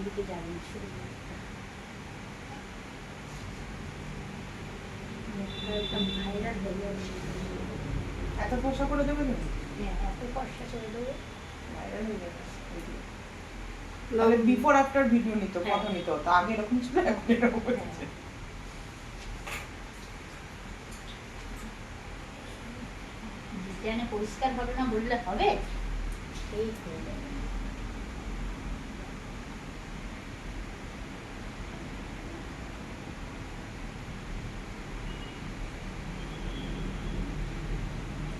ওইদিকে যাবেন শুরু ভাইরাল হয়ে যাবে। এত ফসা করে দেবে না হ্যাঁ এত কষ্ট করে দেবো। ভাইরাল হয়ে যাবে তাহলে বিফোর আফটার ভিডিও নিত হ্যাঁ। ফটো নিত তো আগে এরকম ছিল এখন এরকম হয়েছে পরিষ্কার হবে না বললে হবে? এই হয়ে যাবে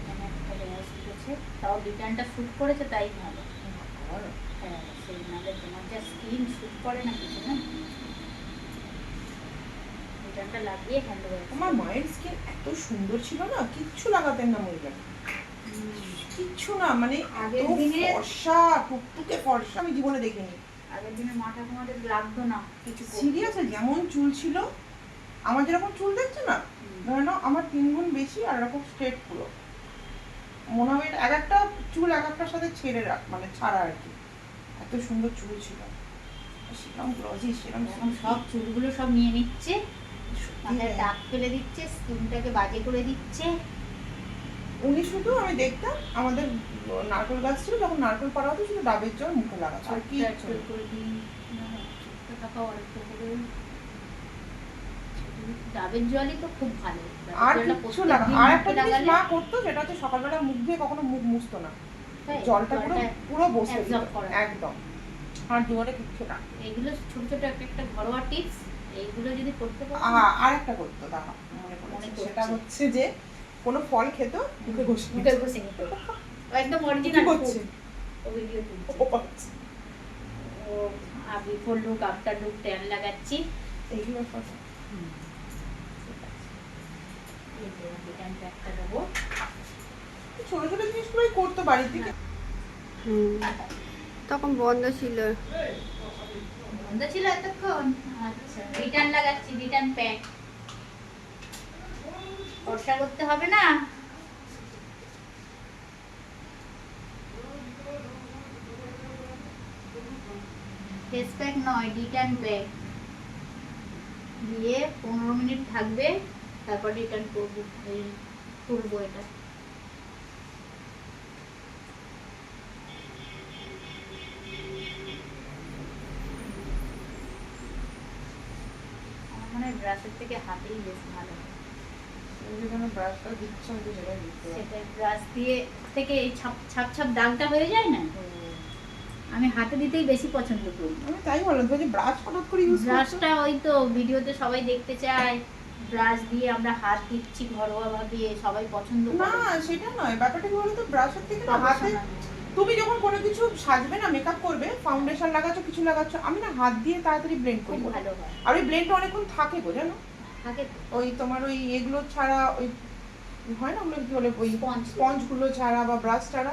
এখানে একটা রেওয়াজ উঠেছে। তাও শুট করেছে তাই ভালো। হ্যাঁ সেই নাহলে তোমার যা স্কিন শুট করে না কিছু না। ডিজাইনটা লাগিয়ে হ্যান্ড আমার মায়ের স্কিন এত সুন্দর ছিল না? কিচ্ছু লাগাতেন না মহিলা কিচ্ছু না মানে আগের এত দিনের- ফর্সা টুকটুকে ফর্সা আমি জীবনে দেখিনি। আগের দিনে মাথা তোমাদের লাগতো না কিছু। সিরিয়াস যেমন চুল ছিল আমার যেরকম চুল দেখছ না? ধরে নাও আমার তিন গুণ বেশি আর এরকম স্ট্রেট পুরো। মনে হবে এক একটা চুল এক একটার সাথে ছেড়ে রাখ মানে ছাড়া আর কি। এত সুন্দর চুল ছিল। সেরকম গ্লজি সেরকম এখন সব চুলগুলো সব নিয়ে নিচ্ছে মাথায় দাগ ফেলে দিচ্ছে স্কিনটাকে বাজে করে দিচ্ছে। উনি শুধু আমি দেখতাম আমাদের নারকেল গাছ ছিল যখন নারকেল পাড়া হতো শুধু ডাবের জল মুখে লাগাতো। আর কি ছোট্ট একটা করে দিই না, ছোট্ট টাকা অল্প করে ডাবের জলই তো খুব ভালো। আর কিচ্ছু লাগা আর একটা জিনিস মা করতো সেটা হচ্ছে সকালবেলা মুখ দিয়ে কখনো মুখ মুছতো না। জলটা পুরো পুরো বসে। একদম। আর দুয়ারে কিচ্ছু না। এইগুলো ছোট ছোট একটা একটা ঘরোয়া টিপস এইগুলো যদি করতে পারো। আর একটা করতো দাঁড়া মনে মনে সেটা হচ্ছে যে কোনো ফল খেত মুখে ঘষে মুখে ঘষে নিত। একদম অরিজিনাল করছে? ও ভিডিও তুলছে। ও। Before look after look tan লাগাচ্ছি। এইগুলো কথা এই প্যাকটা দেবো ছোট ছোট জিনিসগুলোই করতো বাড়ির থেকে হুম। তখন বন্ধ ছিল। বন্ধ ছিল এতক্ষণ? আচ্ছা রিটার্ন লাগাচ্ছি রিটার্ন প্যাক খরচা করতে হবে না? ফেস প্যাক নয় রিটার্ন প্যাক দিয়ে পনেরো মিনিট থাকবে। তারপর রিটার্ন করব এই তুলবো এটা। মনে হয় ব্রাশের থেকে হাতেই বেশ ভালো। হয়। তুমি যেখানে ব্রাশটা দিচ্ছ? আমি সেটাই বুঝতে পারছি সেটা ব্রাশ দিয়ে থেকে এই ছাপ ছাপ ছাপ দাগটা হয়ে যায় না? আমি হাতে দিতেই বেশি পছন্দ করি। আমি তাই বললাম তুমি যে ব্রাশ হঠাৎ করে ব্রাশটা ওই তো ভিডিওতে সবাই দেখতে চায়। ব্রাশ দিয়ে আমরা হাত দিচ্ছি ঘরোয়া ভাবে সবাই পছন্দ না সেটা নয়। ব্যাপারটা কি বলতো? ব্রাশের থেকে না হাতে তুমি যখন কোনো কিছু সাজবে না মেকআপ করবে ফাউন্ডেশন লাগাচ্ছ কিছু লাগাচ্ছ আমি না হাত দিয়ে তাড়াতাড়ি ব্লেন্ড করি। ভালো হয়। আর ওই ব্লেন্ডটা অনেকক্ষণ থাকে গো জানো? থাকে ওই তোমার ওই এগুলো ছাড়া ওই হয় না ওগুলো কি বলে ওই। স্পঞ্জগুলো ছাড়া বা ব্রাশ ছাড়া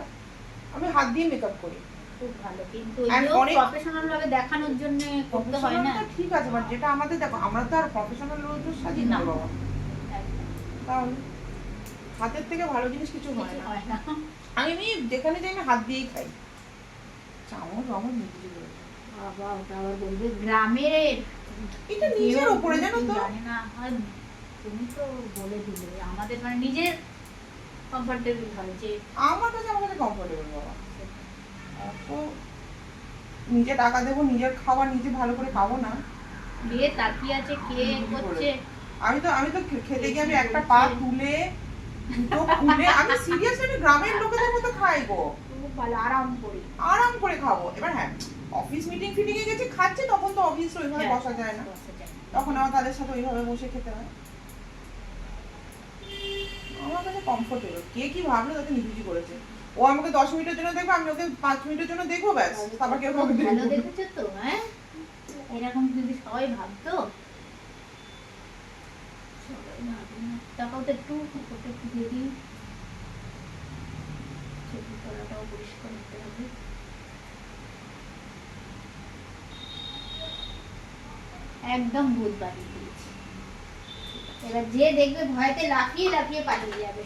আমি হাত দিয়ে মেকআপ করি। খুব ভালো কিন্তু And এগুলো অনেক- প্রফেশনাল ভাবে দেখানোর জন্য করতে হয় না। ঠিক আছে বাট যেটা আমাদের দেখো আমরা তো আর প্রফেশনাল লোক সাজি না। না। বাবা তাহলে হাতের থেকে ভালো জিনিস কিছু হয় না। আমি আমি যেখানে যাই না হাত দিয়েই খাই। চামচ আমার নিজে বাবা ওটা আবার বলবে গ্রামের এটা নিজের উপরে জানো তো। জানে না তুমি তো বলে দিলে। আমাদের মানে নিজের কমফর্টেবল হয় যে আমার কাছে আমার কাছে কমফোর্টেবল বাবা। এত নিজে টাকা দেবো নিজের খাওয়া নিজে ভালো করে খাব না। কে তাকিয়ে আছে কে করছে? আমি তো আমি তো খেতে গিয়ে আমি একটা পা তুলে দুটো খুলে আমি সিরিয়াসলি আমি গ্রামের লোকেদের মতো খাই গো। আরাম করি। আরাম করে খাব। এবার হ্যাঁ অফিস মিটিং ফিটিং এ গেছে খাচ্ছে তখন তো অবভিয়াসলি ওইভাবে হ্যাঁ, বসা যায় না। বসা যায় না। তখন আমার তাদের সাথে ওইভাবে বসে খেতে হয়। আমার কাছে কমফোর্টেবল কে কি ভাবলো তাকে নিকুচি করেছে। ও আমাকে দশ মিনিটের জন্য দেখবে আমি ওকে পাঁচ মিনিটের জন্য দেখব ব্যাস। তারপর কেউ কাউকে ভালো দেখেছ তো হ্যাঁ? এরকম যদি সবাই ভাবতো সবাই ভাবে না। টাকাও তো একটু ওটা একটু দিয়ে ছবি করাটাও পরিষ্কার করতে হবে। একদম ভূত বাড়িয়ে দিয়েছি। এবার যে দেখবে ভয়তে লাফিয়ে লাফিয়ে পালিয়ে যাবে।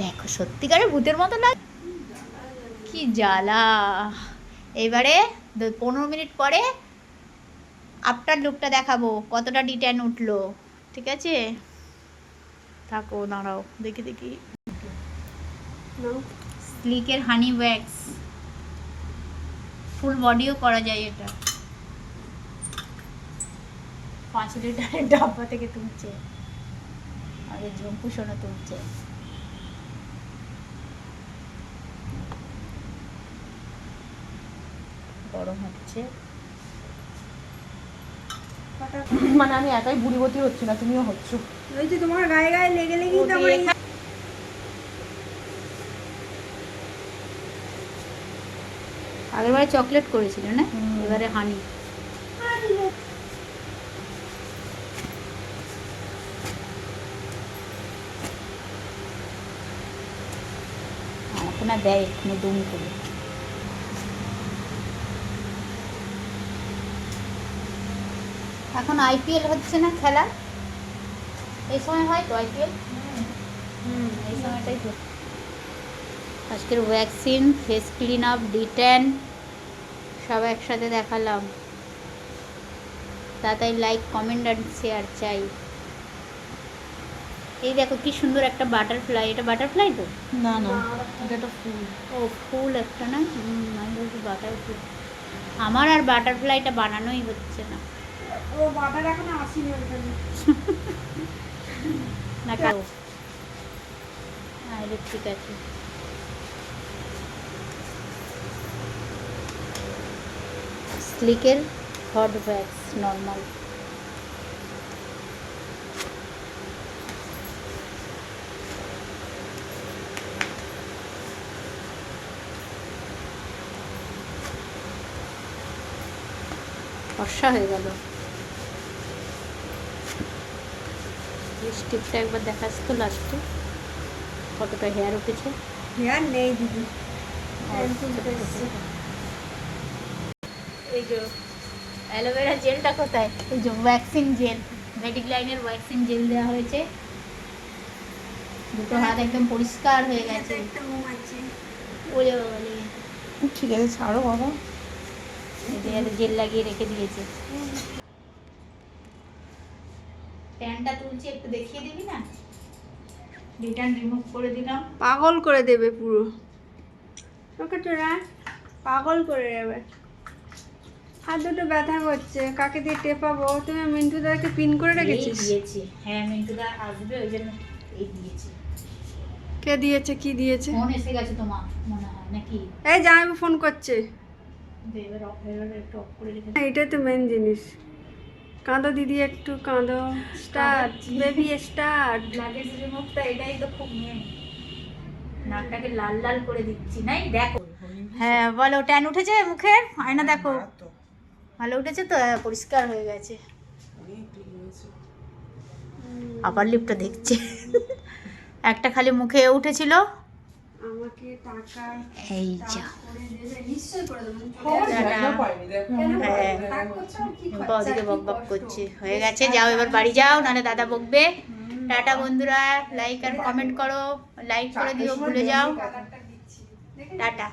দেখো সত্যিকারের ভূতের মতো লাগে কি জ্বালা। এবারে পনেরো মিনিট পরে আফটার লুকটা দেখাবো কতটা ডিটেন উঠল ঠিক আছে? থাকো দাঁড়াও দেখি দেখি। নাও। স্লিকের হানি ওয়্যাক্স ফুল বডিও করা যায় এটা। পাঁচ লিটারের ডাব্বা থেকে তুলছে। আগে সোনা তুলছে। গরম হচ্ছে। মানে আমি একাই বুড়িবতী হচ্ছি না তুমিও হচ্ছ। ওই যে তোমার গায়ে গায়ে লেগে লেগেই তো আমার এই- আগেরবারে চকলেট করেছিল না? এবারে হানি আমাকে না দেয় এক্ষুনি দুম করে। এখন আইপিএল হচ্ছে না খেলা এই সময় হয় তো আইপিএল হুম। এই সময়টাই তো আজকের vaccine face clean up detan সব একসাথে দেখালাম। তাড়াতাড়ি লাইক কমেন্ট অ্যান্ড শেয়ার চাই। এই দেখো কি সুন্দর একটা বাটারফ্লাই এটা বাটারফ্লাই তো? না না এটা একটা ফুল। ও ফুল একটা না? হুম, আমি বলছি বাটারফ্লাই আমার আর বাটারফ্লাইটা বানানোই হচ্ছে না। ও বাটার এখনও আসেনি ওইখানে না কারও ঠিক আছে। স্লিকের হট ভ্যাক্স নর্মাল। ফর্সা হয়ে গেল। স্টিপটা একবার দেখাস তো লাস্টে কতটা হেয়ার উঠেছে? হেয়ার নেই দিদি। এই যে অ্যালোভেরা জেলটা কোথায়? এই যে ওয়্যাক্সিং জেল ভেটিক লাইনের ওয়্যাক্সিং জেল দেওয়া হয়েছে। দুটো হাত একদম পরিষ্কার হয়ে গেছে। ওরে ঠিক আছে ছাড়ো বাবা। জেল লাগিয়ে রেখে দিয়েছে। প্যান্টটা তুলছি একটু দেখিয়ে দিবি না? রিটার্ন রিমুভ করে দিলাম। পাগল করে দেবে পুরো। ওকে তোরা পাগল করে দেবে। হাত দুটো ব্যথা করছে কাকে দিয়ে টেপাবো? তুমি মিন্টু দাদাকে পিন করে এই রেখেছিস? দিয়েছে। হ্যাঁ মিন্টুদা আসবে ওই জন্য এই দিয়েছে। কে দিয়েছে কি দিয়েছে? ফোন এসে গেছে তোমার মনে হয় নাকি? এই জামাইবু ফোন করছে। দে, হ্যাঁ, এটাই তো মেন জিনিস। কাঁদো দিদি একটু কাঁদো। স্টার্ট বেবি স্টার্ট লাগেজ রিমুভটা এটাই তো খুব মেন নাকটাকে লাল লাল করে দিচ্ছি নাই? দেখো। হ্যাঁ বলো ট্যান উঠেছে মুখের? আয়না দেখো। ভালো উঠেছে তো? হ্যাঁ, পরিষ্কার হয়ে গেছে। আবার লিপটা দেখছে। একটা খালি মুখে উঠেছিল। আমাকে টাকা এই যা। দেখো হ্যাঁ বদিকে বক বক করছে। হয়ে গেছে যাও এবার বাড়ি যাও নাহলে দাদা বকবে। টাটা বন্ধুরা। লাইক আর কমেন্ট করো। লাইক করে দিও ভুলে যাও। টাটা।